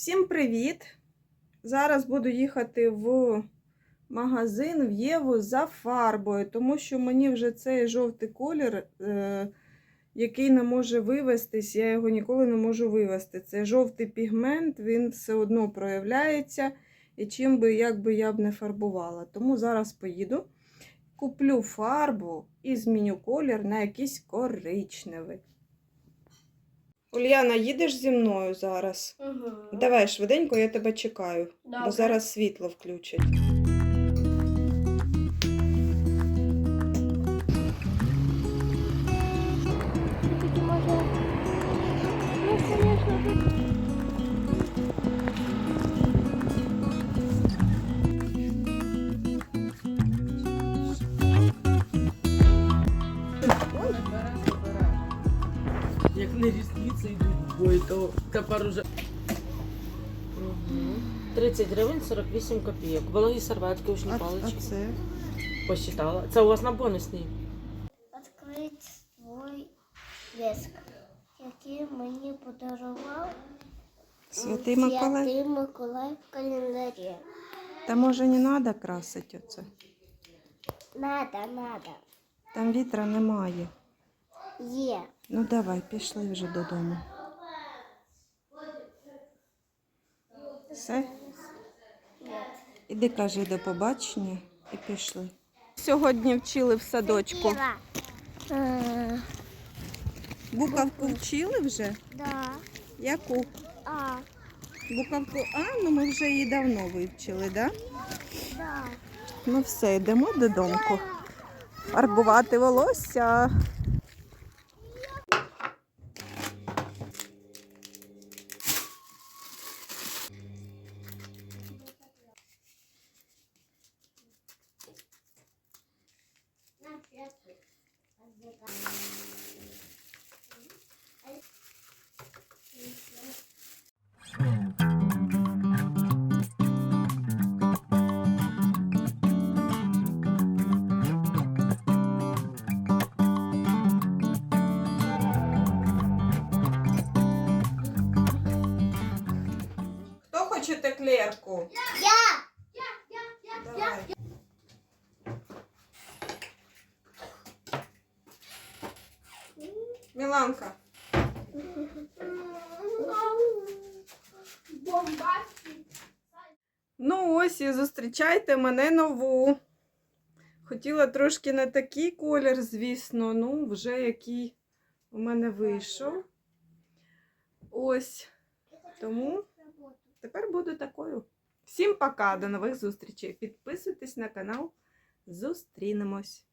Всім привіт! Зараз буду їхати в магазин в Єву за фарбою, тому що мені вже цей жовтий колір, е, який не може вивестись, я його ніколи не можу вивести. Це жовтий пігмент, він все одно проявляється. І чим би як би я б не фарбувала. Тому зараз поїду, куплю фарбу і зміню колір на якийсь коричневий. Ульяна, їдеш зі мною зараз? Угу. Давай швиденько, я тебе чекаю, бо зараз світло включать. Як не рісниці йдуть в бой, то тепер уже. 30 гривень 48 копійок. Вологі серветки, ушні палички. це? Посчитала. Це у вас на бонусній. Відкрити свій виск, який мені подарував Святий Миколай. Святий Миколай в календарі. Та може не треба красити оце? Надо, надо. Там вітра немає. Є. Ну давай, пішли вже додому. Все? Іди кажи до побачення і пішли. Сьогодні вчили в садочку. Е, вчили вже? Да. Яку? А. Буковку А, ну ми вже її давно вивчили, так? Да? Да. Ну все, йдемо додому. Фарбувати волосся. Хоче теклерку? Я. Давай. Міланка. Ну ось і зустрічайте мене нову. Хотіла трошки на такий колір, звісно, ну вже який у мене вийшов. Ось. Тому тепер буду такою. Всім пока, до нових зустрічей. Підписуйтесь на канал. Зустрінемось.